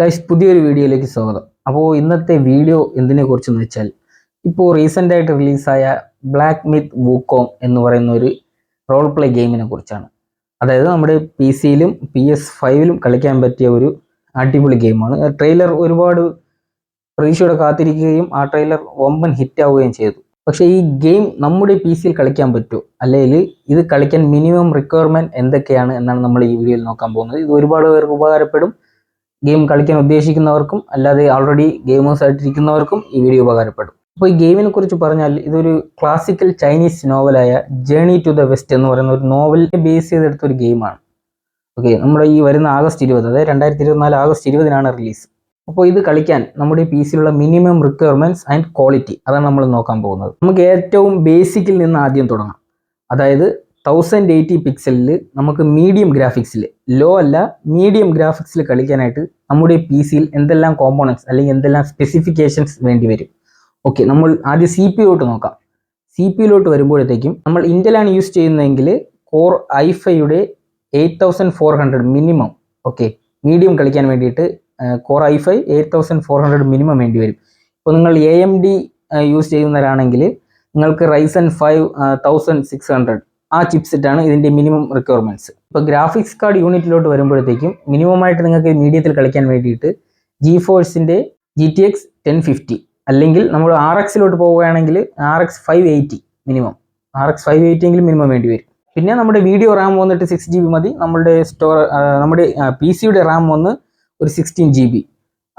Guys പുതിയൊരു വീഡിയോയിലേക്ക് സ്വാഗതം. അപ്പോൾ ഇന്നത്തെ വീഡിയോ എന്തിനെ കുറിച്ചെന്ന് വെച്ചാൽ ഇപ്പോൾ റീസെന്റ് ആയിട്ട് റിലീസായ ബ്ലാക്ക് മിത്ത് വൂക്കോങ് എന്ന് പറയുന്ന ഒരു റോൾ പ്ലേ ഗെയിമിനെ കുറിച്ചാണ് അതായത് നമ്മുടെ പി സിയിലും പി എസ് ഫൈവിലും കളിക്കാൻ പറ്റിയ ഒരു അടിപൊളി ഗെയിമാണ് ട്രെയിലർ ഒരുപാട് പ്രതീക്ഷയോടെ കാത്തിരിക്കുകയും ആ ട്രെയിലർ വമ്പൻ ഹിറ്റ് ആവുകയും ചെയ്തു. പക്ഷേ ഈ ഗെയിം നമ്മുടെ പി സിയിൽ കളിക്കാൻ പറ്റുമോ? അല്ലെങ്കിൽ ഇത് കളിക്കാൻ മിനിമം റിക്വയർമെന്റ് എന്തൊക്കെയാണ് എന്നാണ് നമ്മൾ ഈ വീഡിയോയിൽ നോക്കാൻ പോകുന്നത്. ഇത് ഒരുപാട് പേർക്ക് ഉപകാരപ്പെടും. ഗെയിം കളിക്കാൻ ഉദ്ദേശിക്കുന്നവർക്കും അല്ലാതെ ഓൾറെഡി ഗെയിമേഴ്സ് ആയിട്ടിരിക്കുന്നവർക്കും ഈ വീഡിയോ ഉപകാരപ്പെടും. അപ്പോൾ ഈ ഗെയിമിനെ കുറിച്ച് പറഞ്ഞാൽ ഇതൊരു ക്ലാസിക്കൽ ചൈനീസ് നോവലായ ജേണി ടു ദ വെസ്റ്റ് എന്ന് പറയുന്ന ഒരു നോവലിനെ ബേസ് ചെയ്തെടുത്ത ഒരു ഗെയിമാണ് ഓക്കെ നമ്മുടെ ഈ വരുന്ന ആഗസ്റ്റ് ഇരുപത് അതായത് രണ്ടായിരത്തി ഇരുപത്തിനാല് ആഗസ്റ്റ് ഇരുപതിനാണ് റിലീസ് അപ്പോൾ ഇത് കളിക്കാൻ നമ്മുടെ പി സിയിലുള്ള മിനിമം റിക്വയർമെന്റ്സ് ആൻഡ് ക്വാളിറ്റി അതാണ് നമ്മൾ നോക്കാൻ പോകുന്നത്. നമുക്ക് ഏറ്റവും ബേസിക്കിൽ നിന്ന് ആദ്യം തുടങ്ങാം. അതായത് തൗസൻഡ് എയ്റ്റി പിക്സലിൽ നമുക്ക് മീഡിയം ഗ്രാഫിക്സിൽ ലോ അല്ല മീഡിയം ഗ്രാഫിക്സിൽ കളിക്കാനായിട്ട് നമ്മുടെ പി സിയിൽ എന്തെല്ലാം കോമ്പോണൻസ് അല്ലെങ്കിൽ എന്തെല്ലാം സ്പെസിഫിക്കേഷൻസ് വേണ്ടി വരും. ഓക്കെ നമ്മൾ ആദ്യം സി പി യുട്ട് നോക്കാം. സി പി യിലോട്ട് വരുമ്പോഴത്തേക്കും നമ്മൾ ഇന്റലാണ് യൂസ് ചെയ്യുന്നതെങ്കിൽ കോർ ഐ ഫൈയുടെ eight thousand four hundred minimum okay medium കളിക്കാൻ വേണ്ടിയിട്ട് core i five eight thousand four hundred minimum വേണ്ടി വരും. ഇപ്പോൾ നിങ്ങൾ എ എം ഡി യൂസ് ചെയ്യുന്നവരാണെങ്കിൽ നിങ്ങൾക്ക് Ryzen five thousand six hundred ആ ചിപ്സെറ്റാണ് ഇതിന്റെ മിനിമം റിക്വയർമെന്റ്സ് ഇപ്പോൾ ഗ്രാഫിക്സ് കാർഡ് യൂണിറ്റിലോട്ട് വരുമ്പോഴത്തേക്കും മിനിമം ആയിട്ട് നിങ്ങൾക്ക് മീഡിയത്തിൽ കളിക്കാൻ വേണ്ടിയിട്ട് ജി ഫോഴ്സിന്റെ G T X ten fifty അല്ലെങ്കിൽ നമ്മൾ ആർ എക്സിലോട്ട് പോവുകയാണെങ്കിൽ R X five eighty minimum R X five eighty എങ്കിലും മിനിമം വേണ്ടി വരും. പിന്നെ നമ്മുടെ വീഡിയോ റാം വന്നിട്ട് സിക്സ് ജി ബി മതി. നമ്മുടെ സ്റ്റോർ നമ്മുടെ പി സിയുടെ റാം വന്ന് ഒരു സിക്സ്റ്റീൻ ജി ബി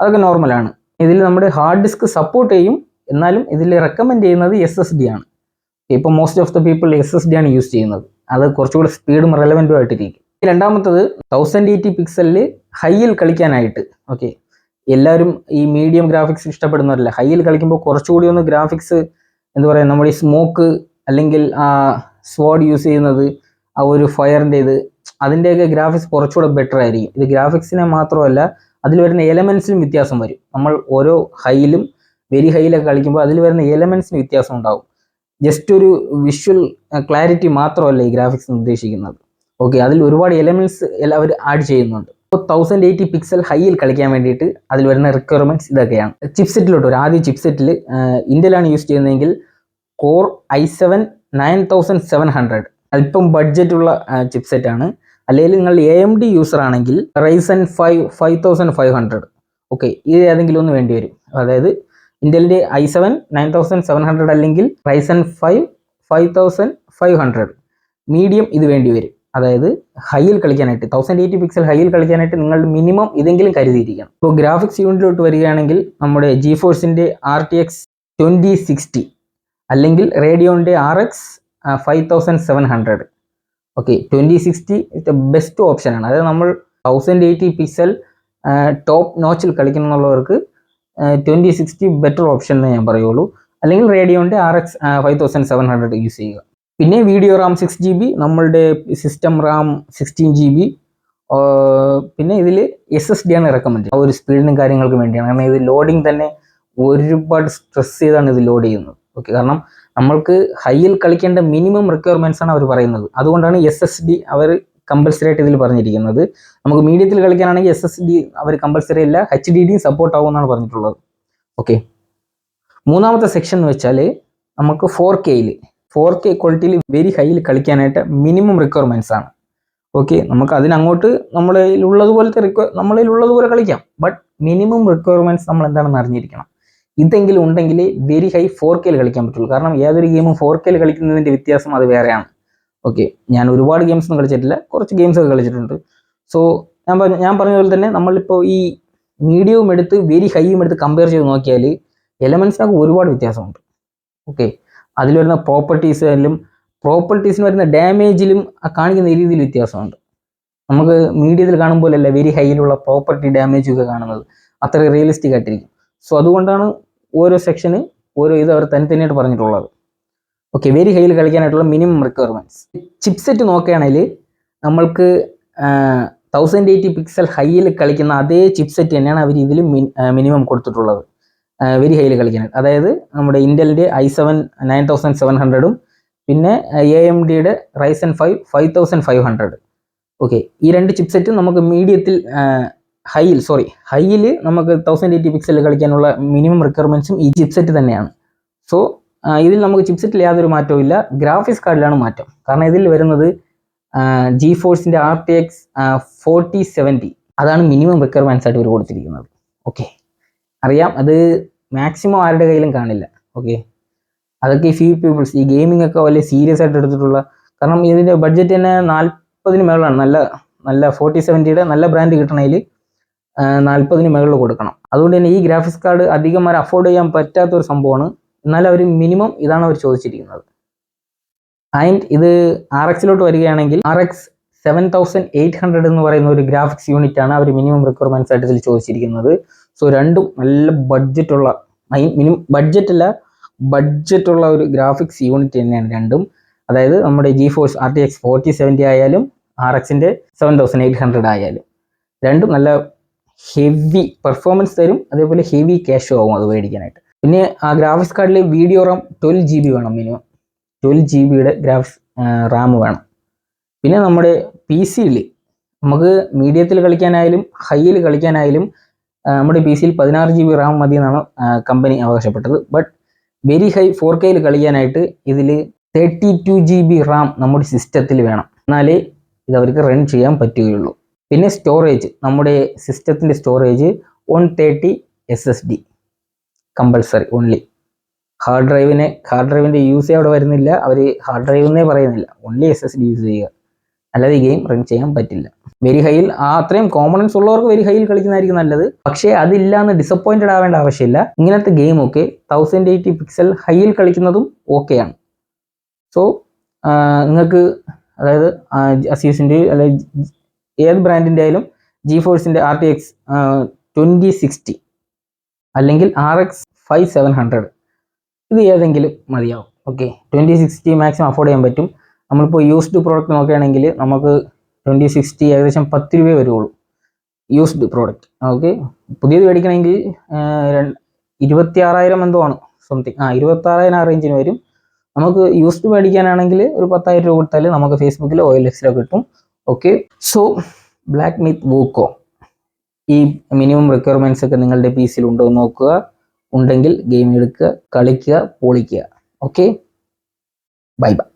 അതൊക്കെ നോർമലാണ് ഇതിൽ നമ്മുടെ ഹാർഡ് ഡിസ്ക് സപ്പോർട്ട് ചെയ്യും. എന്നാലും ഇതിൽ റെക്കമെൻഡ് ചെയ്യുന്നത് എസ് എസ് ഡി ആണ്. ഇപ്പോൾ most of the people S S D ആണ് യൂസ് ചെയ്യുന്നത്. അത് കുറച്ചുകൂടി സ്പീഡും റെലവന്റും ആയിട്ടിരിക്കും. രണ്ടാമത്തത് തൗസൻഡ് എയ്റ്റി പിക്സലിൽ ഹൈയിൽ കളിക്കാനായിട്ട്. ഓക്കെ എല്ലാവരും ഈ മീഡിയം ഗ്രാഫിക്സ് ഇഷ്ടപ്പെടുന്നവരല്ല ഹൈയിൽ കളിക്കുമ്പോൾ കുറച്ചുകൂടി ഒന്ന് ഗ്രാഫിക്സ് എന്താ പറയുക നമ്മുടെ ഈ സ്മോക്ക് അല്ലെങ്കിൽ ആ സ്വാഡ് യൂസ് ചെയ്യുന്നത് ആ ഒരു ഫയറിന്റെ ഇത് അതിന്റെയൊക്കെ ഗ്രാഫിക്സ് കുറച്ചുകൂടെ ബെറ്റർ ആയിരിക്കും. ഇത് ഗ്രാഫിക്സിനെ മാത്രമല്ല അതിൽ വരുന്ന എലമെൻസിനും വ്യത്യാസം വരും. നമ്മൾ ഓരോ ഹൈയിലും വെരി ഹൈയിലൊക്കെ കളിക്കുമ്പോൾ അതിൽ വരുന്ന എലമെൻസിന് വ്യത്യാസം ഉണ്ടാവും. ജസ്റ്റ് ഒരു വിഷ്വൽ ക്ലാരിറ്റി മാത്രമല്ല ഈ ഗ്രാഫിക്സ് ഉദ്ദേശിക്കുന്നത്. ഓക്കെ അതിൽ ഒരുപാട് എലമെന്റ്സ് അവർ ആഡ് ചെയ്യുന്നുണ്ട്. ഇപ്പോൾ തൗസൻഡ് എയ്റ്റി പിക്സൽ ഹൈയിൽ കളിക്കാൻ വേണ്ടിയിട്ട് അതിൽ വരുന്ന റിക്വയർമെന്റ്സ് ഇതൊക്കെയാണ്. ചിപ്സെറ്റിലോട്ട് ഒരു ആദ്യ ചിപ്സെറ്റിൽ ഇന്ത്യയിലാണ് യൂസ് ചെയ്യുന്നതെങ്കിൽ core I seven nine thousand seven hundred അല്പം ബഡ്ജറ്റുള്ള ചിപ്പ് ആണ്. അല്ലെങ്കിൽ നിങ്ങൾ എ എം ഡി യൂസർ ആണെങ്കിൽ Ryzen five five thousand five hundred okay ഇത് ഏതെങ്കിലും ഒന്ന് വേണ്ടി വരും. അതായത് ഇന്ത്യലിന്റെ I seven nine thousand seven hundred അല്ലെങ്കിൽ Ryzen five five thousand five hundred. Medium ഇത് വേണ്ടി വരും. അതായത് ഹൈയിൽ കളിക്കാനായിട്ട് തൗസൻഡ് എയ്റ്റി പിക്സൽ ഹൈയിൽ കളിക്കാനായിട്ട് നിങ്ങൾ മിനിമം ഇതെങ്കിലും കരുതിയിരിക്കണം. ഇപ്പോൾ ഗ്രാഫിക്സ് യൂണിറ്റിലോട്ട് വരികയാണെങ്കിൽ നമ്മുടെ ജി ഫോഴ്സിന്റെ R T X twenty sixty അല്ലെങ്കിൽ റേഡിയോന്റെ R X five thousand seven hundred. Okay twenty sixty best ഓപ്ഷനാണ് അതായത് നമ്മൾ തൗസൻഡ് എയ്റ്റി പിക്സൽ ടോപ്പ് നോച്ചിൽ കളിക്കണമെന്നുള്ളവർക്ക് ട്വന്റി സിക്സ്റ്റി ബെറ്റർ ഓപ്ഷൻ എന്ന് ഞാൻ പറയുള്ളൂ. അല്ലെങ്കിൽ റേഡിയോന്റെ R X five thousand seven hundred use ചെയ്യുക. പിന്നെ video RAM six G B നമ്മളുടെ system RAM sixteen G B പിന്നെ ഇതിൽ എസ് എസ് ഡി ആണ് റെക്കമെൻഡ് ആ ഒരു സ്പീഡിനും കാര്യങ്ങൾക്കും വേണ്ടിയാണ്. കാരണം ഇത് ലോഡിങ് തന്നെ ഒരുപാട് സ്ട്രെസ് ചെയ്താണ് ഇത് ലോഡ് ചെയ്യുന്നത്. ഓക്കെ കാരണം നമ്മൾക്ക് ഹൈയിൽ കളിക്കേണ്ട മിനിമം റിക്വയർമെന്റ്സ് ആണ് അവർ പറയുന്നത്. അതുകൊണ്ടാണ് എസ് എസ് ഡി അവർ കമ്പൽസറി ആയിട്ട് ഇതിൽ പറഞ്ഞിരിക്കുന്നത്. നമുക്ക് മീഡിയത്തിൽ കളിക്കാനാണെങ്കിൽ എസ് എസ് ഡി അവർ കമ്പൽസറി അല്ല എച്ച് ഡി ഡിയും സപ്പോർട്ട് ആവുമെന്നാണ് പറഞ്ഞിട്ടുള്ളത്. ഓക്കെ മൂന്നാമത്തെ സെക്ഷൻ എന്ന് വെച്ചാൽ നമുക്ക് ഫോർ കെയിൽ ഫോർ കെ ക്വാളിറ്റിയിൽ വെരി ഹൈയിൽ കളിക്കാനായിട്ട് മിനിമം റിക്വയർമെന്റ്സ് ആണ്. ഓക്കെ നമുക്ക് അതിനങ്ങോട്ട് നമ്മളിൽ ഉള്ളതുപോലത്തെ റിക്വ നമ്മളിൽ ഉള്ളതുപോലെ കളിക്കാം. ബട്ട് മിനിമം റിക്വയർമെന്റ്സ് നമ്മൾ എന്താണെന്ന് അറിഞ്ഞിരിക്കണം. ഇതെങ്കിലും ഉണ്ടെങ്കിൽ വെരി ഹൈ ഫോർ കെയിൽ കളിക്കാൻ പറ്റുള്ളൂ. കാരണം ഏതൊരു ഗെയിമും ഫോർ കെയിൽ കളിക്കുന്നതിന്റെ വ്യത്യാസം അത് വേറെയാണ്. ഓക്കെ ഞാൻ ഒരുപാട് ഗെയിംസ് ഒന്നും കളിച്ചിട്ടില്ല. കുറച്ച് ഗെയിംസ് ഒക്കെ കളിച്ചിട്ടുണ്ട്. സോ ഞാൻ പറഞ്ഞ ഞാൻ പറഞ്ഞ പോലെ തന്നെ നമ്മളിപ്പോൾ ഈ മീഡിയവും എടുത്ത് വെരി ഹൈയും എടുത്ത് കമ്പയർ ചെയ്ത് നോക്കിയാൽ എലമെൻസിനൊക്കെ ഒരുപാട് വ്യത്യാസമുണ്ട്. ഓക്കെ അതിൽ വരുന്ന പ്രോപ്പർട്ടീസിലും പ്രോപ്പർട്ടീസിന് വരുന്ന ഡാമേജിലും കാണിക്കുന്ന രീതിയിൽ വ്യത്യാസമുണ്ട്. നമുക്ക് മീഡിയത്തിൽ കാണുമ്പോഴല്ല വെരി ഹൈയിലുള്ള പ്രോപ്പർട്ടി ഡാമേജ് ഒക്കെ കാണുന്നത്. അത്ര റിയലിസ്റ്റിക് ആയിട്ടിരിക്കും. സോ അതുകൊണ്ടാണ് ഓരോ സെക്ഷന് ഓരോ ഇത് അവർ തന്നെ തന്നെയായിട്ട് പറഞ്ഞിട്ടുള്ളത്. ഓക്കെ വെരി ഹൈയിൽ കളിക്കാനായിട്ടുള്ള മിനിമം റിക്വയർമെന്റ്സ് ചിപ്സെറ്റ് നോക്കുകയാണെങ്കിൽ നമ്മൾക്ക് തൗസൻഡ് എയ്റ്റി പിക്സൽ ഹൈയിൽ കളിക്കുന്ന അതേ ചിപ്സെറ്റ് തന്നെയാണ് അവർ ഇതിൽ മിനിമം കൊടുത്തിട്ടുള്ളത്. വെരി ഹൈയിൽ കളിക്കാനായിട്ട്. അതായത് നമ്മുടെ ഇന്റലിന്റെ I seven nine thousand seven ഹൺഡ്രഡും പിന്നെ എ എം ഡിയുടെ Ryzen five five thousand five hundred okay ഈ രണ്ട് ചിപ്സെറ്റും നമുക്ക് മീഡിയത്തിൽ ഹൈയിൽ സോറി ഹൈയിൽ നമുക്ക് തൗസൻഡ് എയ്റ്റി പിക്സൽ കളിക്കാനുള്ള മിനിമം റിക്വയർമെന്റ്സും ഈ ചിപ്സെറ്റ് തന്നെയാണ്. സോ ഇതിൽ നമുക്ക് ചിപ്സെറ്റിൽ യാതൊരു മാറ്റവും ഇല്ല. ഗ്രാഫിക്സ് കാർഡിലാണ് മാറ്റം. കാരണം ഇതിൽ വരുന്നത് ജി ഫോഴ്സിന്റെ R T X forty seventy അതാണ് മിനിമം റിക്വയർമെന്റ്സ് ആയിട്ട് ഇവർ കൊടുത്തിരിക്കുന്നത്. ഓക്കെ അറിയാം അത് മാക്സിമം ആരുടെ കയ്യിലും കാണില്ല. ഓക്കെ അതൊക്കെ ഈ ഫ്യൂ പീപ്പിൾസ് ഈ ഗെയിമിംഗ് ഒക്കെ വലിയ സീരിയസ് ആയിട്ട് എടുത്തിട്ടുള്ള കാരണം ഇതിന്റെ ബഡ്ജറ്റ് തന്നെ നാൽപ്പതിന് മുകളിലാണ് നല്ല നല്ല ഫോർട്ടി സെവന്റിയുടെ നല്ല ബ്രാൻഡ് കിട്ടണമെങ്കിൽ നാൽപ്പതിന് മുകളിൽ കൊടുക്കണം. അതുകൊണ്ട് തന്നെ ഈ ഗ്രാഫിക്സ് കാർഡ് അധികം വരെ അഫോർഡ് ചെയ്യാൻ പറ്റാത്ത ഒരു സംഭവമാണ്. എന്നാലും അവർ മിനിമം ഇതാണ് അവർ ചോദിച്ചിരിക്കുന്നത്. ആൻഡ് ഇത് ആർ എക്സിലോട്ട് വരികയാണെങ്കിൽ R X seven thousand eight hundred എന്ന് പറയുന്ന ഒരു ഗ്രാഫിക്സ് യൂണിറ്റ് ആണ് അവർ മിനിമം റിക്വയർമെന്റ്സ് ആയിട്ട് ഇതിൽ ചോദിച്ചിരിക്കുന്നത്. സോ രണ്ടും നല്ല ബഡ്ജറ്റുള്ള മിനിമം ബഡ്ജറ്റ് അല്ല ബഡ്ജറ്റുള്ള ഒരു ഗ്രാഫിക്സ് യൂണിറ്റ് തന്നെയാണ് രണ്ടും. അതായത് നമ്മുടെ G force R T X forty seventy ആയാലും ആർ എക്സിന്റെ സെവൻ തൗസൻഡ് എയ്റ്റ് ഹൺഡ്രഡ് ആയാലും. രണ്ടും നല്ല ഹെവി പെർഫോമൻസ് തരും അതേപോലെ ഹെവി ക്യാഷും ആവും അത് മേടിക്കാനായിട്ട്. പിന്നെ ആ ഗ്രാഫിക്സ് കാർഡിൽ video RAM twelve G B വേണം മിനിമം ട്വൽവ് ജി ബിയുടെ ഗ്രാഫിക്സ് റാം വേണം. പിന്നെ നമ്മുടെ പി സിയിൽ നമുക്ക് മീഡിയത്തിൽ കളിക്കാനായാലും ഹൈയിൽ കളിക്കാനായാലും നമ്മുടെ പി സിയിൽ പതിനാറ് ജി ബി റാം മതി എന്നാണ് കമ്പനി അവകാശപ്പെട്ടത്. ബട്ട് വെരി ഹൈ ഫോർ കെയിൽ കളിക്കാനായിട്ട് ഇതിൽ thirty two G B RAM നമ്മുടെ സിസ്റ്റത്തിൽ വേണം. എന്നാലേ ഇത് അവർക്ക് റൺ ചെയ്യാൻ പറ്റുകയുള്ളൂ. പിന്നെ സ്റ്റോറേജ് നമ്മുടെ സിസ്റ്റത്തിന്റെ storage one thirty S S D compulsory only hard ഡ്രൈവിനെ hard ഡ്രൈവിന്റെ യൂസ് അവിടെ വരുന്നില്ല. അവർ ഹാർഡ് ഡ്രൈവ് എന്നേ പറയുന്നില്ല. Only S S D use ചെയ്യുക. അല്ലാതെ ഈ ഗെയിം റൺ ചെയ്യാൻ പറ്റില്ല. വെരി ഹൈയിൽ ആ അത്രയും കോമ്പണൻസ് ഉള്ളവർക്ക് വെരി ഹൈയിൽ കളിക്കുന്നതായിരിക്കും നല്ലത്. പക്ഷേ അതില്ല എന്ന് ഡിസപ്പോയിന്റഡ് ആവേണ്ട ആവശ്യമില്ല. ഇങ്ങനത്തെ ഗെയിം ഒക്കെ തൗസൻഡ് എയ്റ്റി പിക്സൽ ഹൈയിൽ കളിക്കുന്നതും ഓക്കെയാണ് സോ നിങ്ങൾക്ക് അതായത് അസീസിന്റെ അല്ലെങ്കിൽ ഏത് ബ്രാൻഡിന്റെ ആയാലും ജി ഫോഴ്സിന്റെ R T X twenty sixty അല്ലെങ്കിൽ R X five seven hundred ഇത് ഏതെങ്കിലും മതിയാവും. Okay twenty sixty maximum afford ചെയ്യാൻ പറ്റും. നമ്മളിപ്പോൾ യൂസ്ഡ് പ്രോഡക്റ്റ് നോക്കുകയാണെങ്കിൽ നമുക്ക് ട്വന്റി സിക്സ്റ്റി ഏകദേശം പത്ത് രൂപയെ വരുള്ളൂ യൂസ്ഡ് പ്രോഡക്റ്റ് ഓക്കെ പുതിയത് മേടിക്കണമെങ്കിൽ ഇരുപത്തി ആറായിരം എന്തോ ആണ്. സംതിങ് ആ ഇരുപത്താറായിരം ആ റേഞ്ചിന് വരും. നമുക്ക് യൂസ്ഡ് മേടിക്കാനാണെങ്കിൽ ഒരു പത്തായിരം രൂപ കൊടുത്താൽ നമുക്ക് ഫേസ്ബുക്കിലോ ഓയിൽ എക്സിലോ കിട്ടും. ഓക്കെ സോ ബ്ലാക്ക് മീത്ത് വൂക്കോ ഈ മിനിമം റിക്വയർമെന്റ്സ് ഒക്കെ നിങ്ങളുടെ പി സിയിൽ ഉണ്ടോ എന്ന് നോക്കുക. ഉണ്ടെങ്കിൽ ഗെയിം എടുക്കുക കളിക്കുക പൊളിക്കുക. Okay bye bye